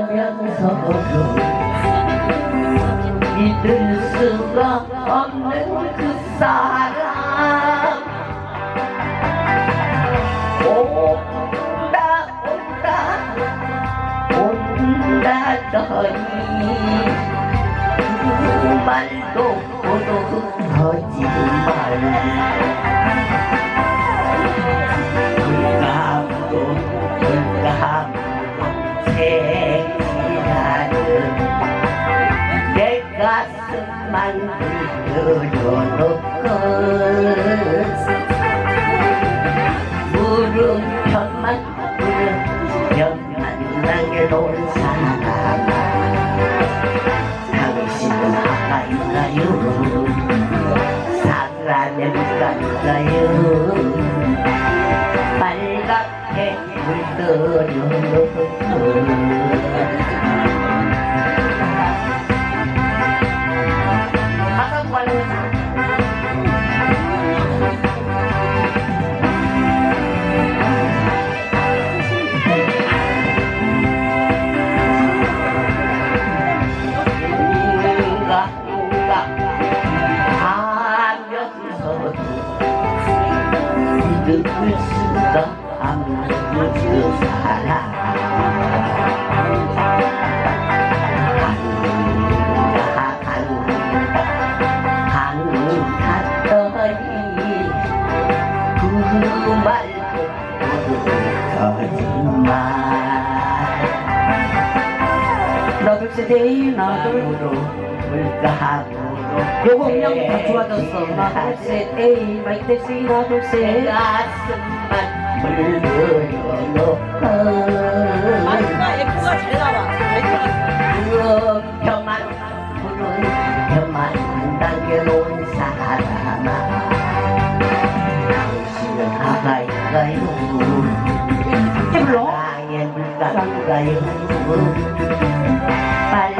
사랑하면서도 믿을 수가 없는 그 사랑 온다 온다 온다더니 그 말도 거짓 말. 감도 불감도 새 만 들여놓고 물음표만 물음표만 남겨놓은 사람아 당신은 아가인가요 사랑해볼까요 빨갛게 물들여 믿을 수가 없는 그 말도 거짓말 나도 세대이 나도 고 요거 음량이 다 좋아졌어 나도 세대이 마이테시 나도 세 가슴만 물들여놓고 마지막 에코가 잘 나와. 물음표만 물음표만 남겨놓은 사람아 당신은 아가인가요 불러? 나의 빨갛게